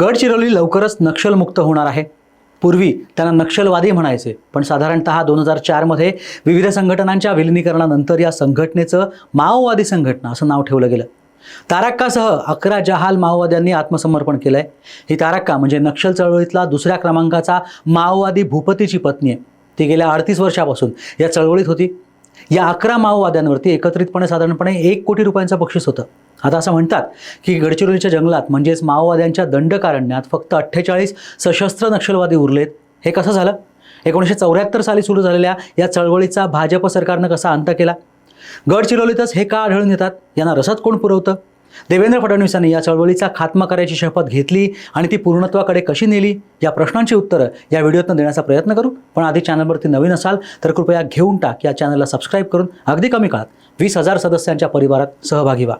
गडचिरोली लवकरच नक्षलमुक्त होणार आहे. पूर्वी त्यांना नक्षलवादी म्हणायचे पण साधारणतः दोन हजार चारमध्ये विविध संघटनांच्या विलिनीकरणानंतर या संघटनेचं माओवादी संघटना असं नाव ठेवलं गेलं. तारक्कासह अकरा जहाल माओवाद्यांनी आत्मसमर्पण केलं आहे ही तारक्का म्हणजे नक्षल चळवळीतला दुसऱ्या क्रमांकाचा माओवादी भूपतीची पत्नी आहे. ती गेल्या अडतीस वर्षापासून या चळवळीत होती. या अकरा माओवाद्यांवरती एकत्रितपणे साधारणपणे एक कोटी रुपयांचं बक्षीस होतं. आता असं म्हणतात की गडचिरोलीच्या जंगलात म्हणजेच माओवाद्यांच्या दंडकारण्यात फक्त अठ्ठेचाळीस सशस्त्र नक्षलवादी उरलेत. हे कसं झालं? एकोणीसशे चौऱ्याहत्तर साली सुरू झालेल्या या चळवळीचा भाजप सरकारनं कसा अंत केला? गडचिरोलीतच हे का आढळून येतात? यांना रसद कोण पुरवतं? देवेंद्र फडणवीसांनी या चळवळीचा खात्मा करायची शपथ घेतली आणि ती पूर्णत्वाकडे कशी नेली? या प्रश्नांची उत्तरं या व्हिडिओतनं देण्याचा प्रयत्न करू. पण आधी चॅनलवरती नवीन असाल तर कृपया घेऊन टाक या चॅनलला सबस्क्राईब करून अगदी कमी काळात वीस हजार सदस्यांच्या परिवारात सहभागी व्हा.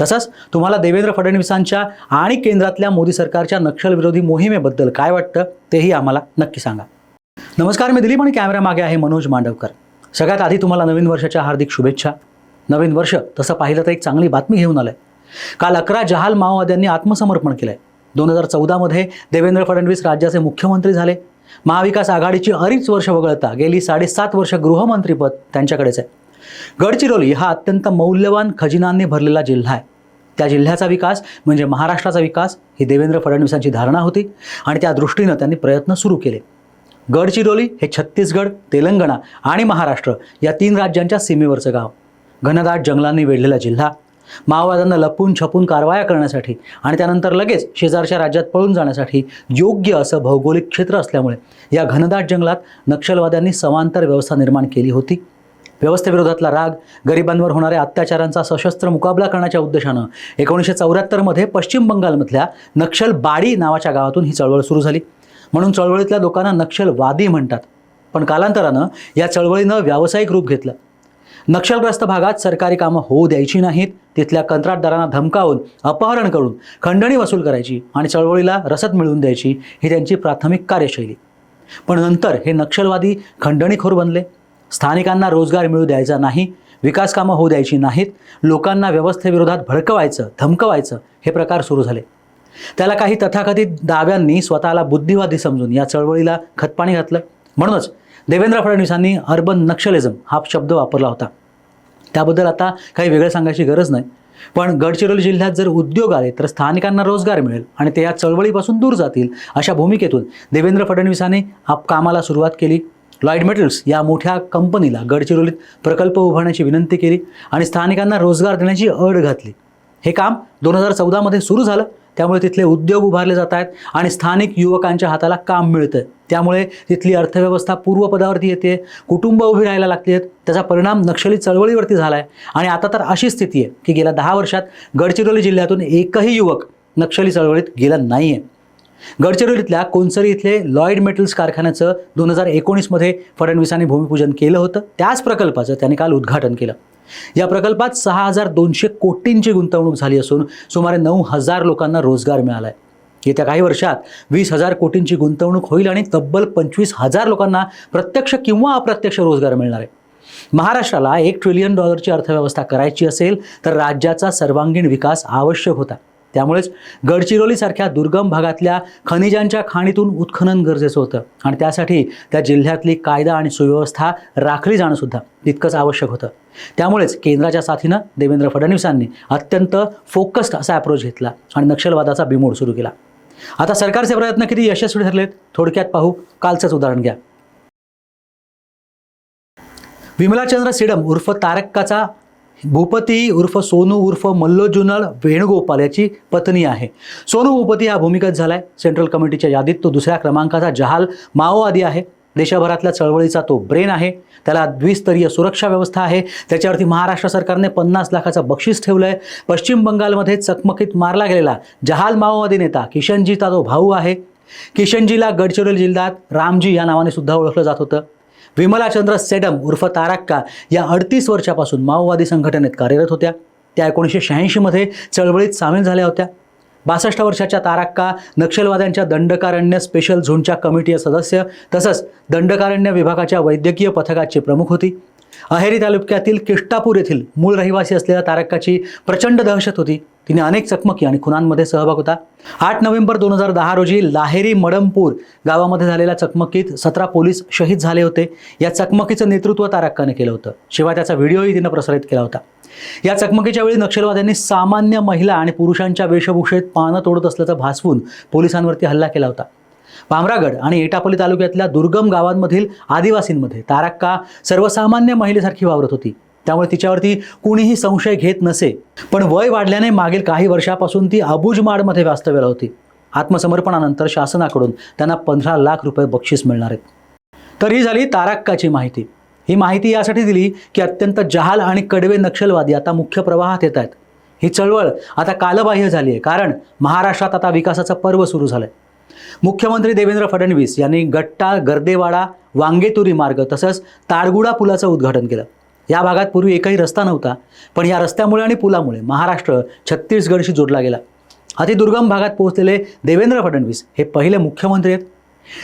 तसंच तुम्हाला देवेंद्र फडणवीसांच्या आणि केंद्रातल्या मोदी सरकारच्या नक्षलविरोधी मोहिमेबद्दल काय वाटतं तेही आम्हाला नक्की सांगा. नमस्कार मी दिलीप आणि कॅमेऱ्यामागे आहे मनोज मांडवकर. सगळ्यात आधी तुम्हाला नवीन वर्षाच्या हार्दिक शुभेच्छा. नवीन वर्ष तसं पाहिलं तर एक चांगली बातमी घेऊन आलंय. काल अकरा जहाल माओवाद्यांनी आत्मसमर्पण केलंय. दोन हजार चौदामध्ये देवेंद्र फडणवीस राज्याचे मुख्यमंत्री झाले. महाविकास आघाडीची अडीच वर्ष वगळता गेली साडेसात वर्ष गृहमंत्रीपद त्यांच्याकडेच आहे. गडचिरोली हा अत्यंत मौल्यवान खजिनांनी भरलेला जिल्हा आहे. त्या जिल्ह्याचा विकास म्हणजे महाराष्ट्राचा विकास ही देवेंद्र फडणवीसांची धारणा होती आणि त्या दृष्टीनं त्यांनी प्रयत्न सुरू केले. गडचिरोली हे छत्तीसगड तेलंगणा आणि महाराष्ट्र या तीन राज्यांच्या सीमेवरचं गाव. घनदाट जंगलांनी वेढलेला जिल्हा माओवाद्यांना लपून छपून कारवाया करण्यासाठी आणि त्यानंतर लगेच शेजारच्या राज्यात पळून जाण्यासाठी योग्य असं भौगोलिक क्षेत्र असल्यामुळे या घनदाट जंगलात नक्षलवाद्यांनी समांतर व्यवस्था निर्माण केली होती. व्यवस्थेविरोधातला राग गरिबांवर होणाऱ्या अत्याचारांचा सशस्त्र मुकाबला करण्याच्या उद्देशानं एकोणीसशे चौऱ्याहत्तरमध्ये पश्चिम बंगालमधल्या नक्षलबाडी नावाच्या गावातून ही चळवळ सुरू झाली. म्हणून चळवळीतल्या लोकांना नक्षलवादी म्हणतात. पण कालांतरानं या चळवळीनं व्यावसायिक रूप घेतलं. नक्षलग्रस्त भागात सरकारी कामं होऊ द्यायची नाहीत तिथल्या कंत्राटदारांना धमकावून अपहरण करून खंडणी वसूल करायची आणि चळवळीला रसद मिळवून द्यायची ही त्यांची प्राथमिक कार्यशैली. पण नंतर हे नक्षलवादी खंडणीखोर बनले. स्थानिकांना रोजगार मिळू द्यायचा नाही विकास कामं होऊ द्यायची नाहीत लोकांना व्यवस्थेविरोधात भडकवायचं धमकवायचं हे प्रकार सुरू झाले. त्याला काही तथाकथित दाव्यांनी स्वतःला बुद्धिवादी समजून या चळवळीला खतपाणी घातलं. म्हणूनच देवेंद्र फडणवीसांनी अर्बन नक्षलिझम हा शब्द वापरला होता. त्याबद्दल आता काही वेगळं सांगायची गरज नाही. पण गडचिरोली जिल्ह्यात जर उद्योग आले तर स्थानिकांना रोजगार मिळेल आणि ते या चळवळीपासून दूर जातील अशा भूमिकेतून देवेंद्र फडणवीसांनी आप कामाला सुरुवात केली. लॉईड मेटल्स या मोठ्या कंपनीला गडचिरोलीत प्रकल्प उभारण्याची विनंती केली आणि स्थानिकांना रोजगार देण्याची अड घातली. हे काम दोन हजार चौदामध्ये सुरू झालं. त्यामुळे तिथले उद्योग उभारले जात आहेत आणि स्थानिक युवकांच्या हाताला काम मिळतं त्यामुळे तिथली अर्थव्यवस्था पूर्वपदावरती येते. कुटुंब उभी राहायला लागली आहेत. त्याचा परिणाम नक्षली चळवळीवरती झाला आहे आणि आता तर अशी स्थिती आहे की गेल्या दहा वर्षात गडचिरोली जिल्ह्यातून एकही युवक नक्षली चळवळीत गेला नाही आहे गडचिरोलीतल्या कोनसरी इथले लॉईड मेटल्स कारखान्याचं दोन हजार एकोणीसमध्ये फडणवीसांनी भूमिपूजन केलं होतं. त्याच प्रकल्पाचं त्यांनी काल उद्घाटन केलं. या प्रकल्पात सहा हजार दोनशे कोटींची गुंतवणूक झाली असून सुमारे नऊ हजार लोकांना रोजगार मिळाला आहे येत्या काही वर्षात वीस हजार कोटींची गुंतवणूक होईल आणि तब्बल पंचवीस हजार लोकांना प्रत्यक्ष किंवा अप्रत्यक्ष रोजगार मिळणार आहे. महाराष्ट्राला एक ट्रिलियन डॉलरची अर्थव्यवस्था करायची असेल तर राज्याचा सर्वांगीण विकास आवश्यक होता. त्यामुळेच गडचिरोलीसारख्या दुर्गम भागातल्या खनिजांच्या खाणीतून उत्खनन गरजेचं होतं. आणि त्यासाठी त्या जिल्ह्यातली कायदा आणि सुव्यवस्था राखली जाणंसुद्धा तितकंच आवश्यक होतं. त्यामुळेच केंद्राच्या साथीनं देवेंद्र फडणवीसांनी अत्यंत फोकस्ड असा अप्रोच घेतला आणि नक्षलवादाचा बिमोड सुरू केला. आता सरकारचे प्रयत्न किती यशस्वी ठरलेत? थोडक्यात पाहू. कालचंच उदाहरण घ्या. विमलाचंद्र सिडम उर्फ तारक्काचा भूपती उर्फ सोनू उर्फ मल्लोजुनल वेणुगोपाल याची पत्नी आहे. सोनू भूपती हा भूमिगत आहे सेंट्रल कमिटीच्या यादीत तो दुसऱ्या क्रमांकाचा जहाल माओवादी आहे. देशभरातल्या चळवळीचा तो ब्रेन आहे. त्याला द्विस्तरीय सुरक्षा व्यवस्था आहे. त्याच्यावरती महाराष्ट्र सरकारने पन्नास लाखाचं बक्षीस ठेवलं आहे पश्चिम बंगालमध्ये चकमकीत मारला गेलेला जहाल माओवादी नेता किशनजीचा तो भाऊ आहे. किशनजीला गडचिरोली जिल्ह्यात रामजी या नावाने सुद्धा ओळखलं जात होतं. विमलाचंद्र सेडम उर्फ ताराक्का या अडतीस वर्षापासून माओवादी संघटनेत कार्यरत होत्या. त्या एकोणीसशे शहाऐंशीमध्ये चळवळीत सामील झाल्या होत्या. बासष्ट वर्षाच्या ताराक्का नक्षलवाद्यांच्या दंडकारण्य स्पेशल झोनच्या कमिटी सदस्य तसंच दंडकारण्य विभागाच्या वैद्यकीय पथकाची प्रमुख होती. अहेरी तालुक्यातील किष्टापूर येथील मूळ रहिवासी असलेल्या तारकाची प्रचंड दहशत होती. तिने अनेक चकमकी आणि खुनांमध्ये सहभाग होता. आठ नोव्हेंबर दोन हजार दहा रोजी लाहेरी मडमपूर गावामध्ये झालेल्या चकमकीत सतरा पोलीस शहीद झाले होते. या चकमकीचं नेतृत्व तारक्काने केलं होतं. शिवाय त्याचा व्हिडिओही तिनं प्रसारित केला होता. या चकमकीच्या वेळी नक्षलवाद्यांनी सामान्य महिला आणि पुरुषांच्या वेशभूषेत पानं तोडत असल्याचं भासवून पोलिसांवरती हल्ला केला होता. भामरागड आणि एटापल्ली तालुक्यातल्या दुर्गम गावांमधील आदिवासींमध्ये तारक्का सर्वसामान्य महिलेसारखी वावरत होती. त्यामुळे तिच्यावरती कुणीही संशय घेत नसे. पण वय वाढल्याने मागील काही वर्षापासून ती अबुजमाडमध्ये वास्तव्याला होती. आत्मसमर्पणानंतर शासनाकडून त्यांना पंधरा लाख रुपये बक्षीस मिळणार आहेत. तर ही झाली तारक्काची माहिती. ही माहिती यासाठी दिली की अत्यंत जहाल आणि कडवे नक्षलवादी आता मुख्य प्रवाहात येत आहेत. ही चळवळ आता कालबाह्य झाली आहे. कारण महाराष्ट्रात आता विकासाचं पर्व सुरू झालं आहे मुख्यमंत्री देवेंद्र फडणवीस यांनी गट्टा गर्देवाडा वांगेतुरी मार्ग तसंच तारगुडा पुलाचं उद्घाटन केलं. या भागात पूर्वी एकही रस्ता नव्हता पण या रस्त्यामुळे आणि पुलामुळे महाराष्ट्र छत्तीसगडशी जोडला गेला. अतिदुर्गम भागात पोहोचलेले देवेंद्र फडणवीस हे पहिले मुख्यमंत्री आहेत.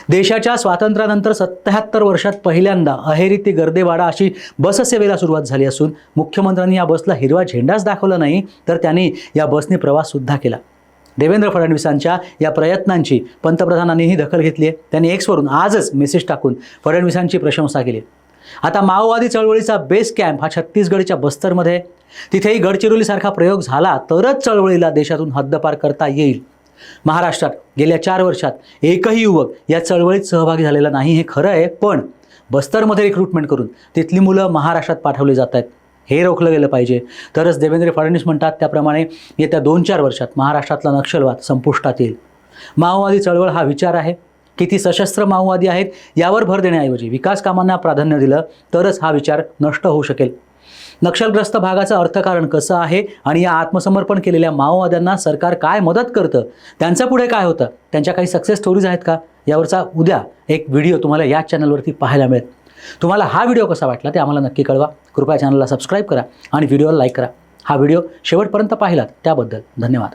देशाच्या स्वातंत्र्यानंतर सत्याहत्तर वर्षात पहिल्यांदा अहेरी ते गर्देवाडा अशी बससेवेला सुरुवात झाली असून मुख्यमंत्र्यांनी या बसला हिरवा झेंडाच दाखवला नाही तर त्यांनी या बसने प्रवाससुद्धा केला. देवेंद्र फडणवीसांच्या या प्रयत्नांची पंतप्रधानांनीही दखल घेतली आहे. त्यांनी एक्सवरून आजच मेसेज टाकून फडणवीसांची प्रशंसा केली आता माओवादी चळवळीचा बेस कॅम्प हा छत्तीसगडच्या बस्तरमध्ये तिथेही गडचिरोलीसारखा प्रयोग झाला तरच चळवळीला देशातून हद्दपार करता येईल. महाराष्ट्रात गेल्या चार वर्षात एकही युवक या चळवळीत सहभागी झालेला नाही हे खरं आहे पण बस्तरमध्ये रिक्रुटमेंट करून तिथली मुलं महाराष्ट्रात पाठवली जात आहेत. हे रोखलं गेलं पाहिजे. तरच देवेंद्र फडणवीस म्हणतात त्याप्रमाणे येत्या दोन चार वर्षात महाराष्ट्रातला नक्षलवाद संपुष्टात येईल. माओवादी चळवळ हा विचार आहे. किती सशस्त्र माओवादी आहेत यावर भर देण्याऐवजी विकास कामांना प्राधान्य दिलं तरच हा विचार नष्ट होऊ शकेल. नक्षलग्रस्त भागाचं अर्थकारण कसं आहे आणि या आत्मसमर्पण केलेल्या माओवाद्यांना सरकार काय मदत करतं त्यांचं पुढे काय होतं त्यांच्या काही सक्सेस स्टोरीज आहेत का? यावरचा उद्या एक व्हिडिओ तुम्हाला या चॅनलवरती पाहायला मिळेल. तुम्हाला हा व्हिडिओ कसा वाटला ते आम्हाला नक्की कळवा. कृपया चॅनलला सबस्क्राईब करा आणि व्हिडिओला लाईक करा. हा व्हिडिओ शेवटपर्यंत पाहिलात त्याबद्दल धन्यवाद.